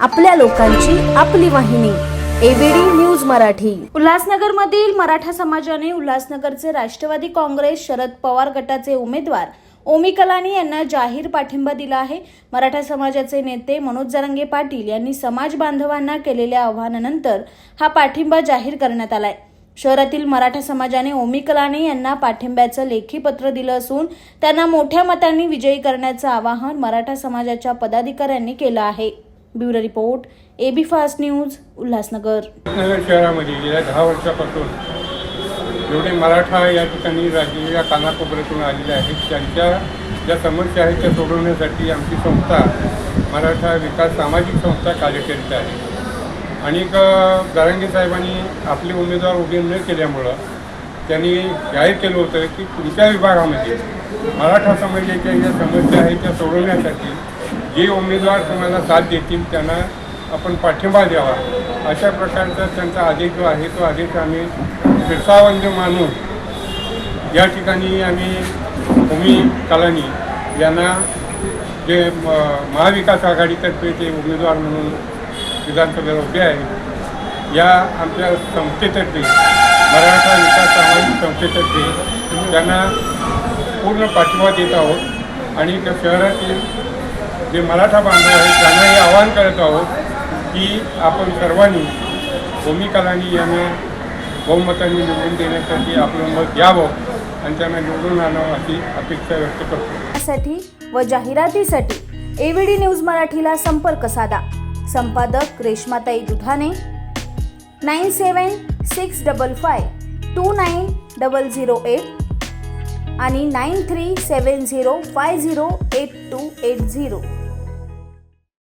आपल्या लोकांची आपली वाहिनी एबीडी न्यूज मराठी. उल्हासनगरमधील मराठा समाजाने उल्हासनगरचे राष्ट्रवादी काँग्रेस शरद पवार गटाचे उमेदवार ओमी कलानी यांना जाहीर पाठिंबा दिला आहे. मराठा समाजाचे नेते मनोज जरंगे पाटील यांनी समाज बांधवांना केलेल्या आव्हानानंतर हा पाठिंबा जाहीर करण्यात आलाय. शहरातील मराठा समाजाने ओमी कलाने यांना पाठिंब्याचं लेखी पत्र दिलं असून त्यांना मोठ्या मतांनी विजयी करण्याचं आवाहन मराठा समाजाच्या पदाधिकाऱ्यांनी केलं आहे. Bureau report AB fast news Ulhasnagar. नगर शहरामध्ये गेल्या दहा वर्षापासून जेवढे मराठा या ठिकाणी राज्याच्या कानाकोपऱ्यातून आलेले आहेत त्यांच्या ज्या समस्या आहेत त्या सोडवण्यासाठी आमची संस्था मराठा विकास सामाजिक संस्था कार्य करीत आहे आणि गारंगे साहेबांनी आपले उमेदवार उभे न केल्यामुळं त्यांनी जाहीर केलं होतं की तुमच्या विभागामध्ये मराठा समाजाच्या ज्या समस्या आहेत त्या सोडवण्यासाठी जे उमेदवार तुम्हाला साथ देतील त्यांना आपण पाठिंबा द्यावा. अशा प्रकारचा त्यांचा आदेश जो आहे तो आदेश आम्ही फिरसावंत मानून या ठिकाणी आम्ही भूमी कलानी यांना जे म- महाविकास आघाडीतर्फे ते उमेदवार म्हणून विधानसभेला उभे आहेत या आमच्या संस्थेतर्फे मराठा विकास सामाजिक संस्थेतर्फे त्यांना पूर्ण पाठिंबा देत आहोत. आणि त्या शहरातील जे मराठा बांधव आहेत त्यांना हे आवाहन करत आहोत की आपण सर्वांनी भूमी कलानी यांना बहुमतांनी निवडून देण्यासाठी आपलं मत द्यावं आणि त्यांना निवडून आणावं अशी अपेक्षा व्यक्त करतो. साठी व जाहिरातीसाठी एव्हीडी न्यूज मराठीला संपर्क साधा. संपादक रेश्माताई Dudhane nine seven six double five two nine double zero eight आणि nine three seven zero five zero eight two eight zero.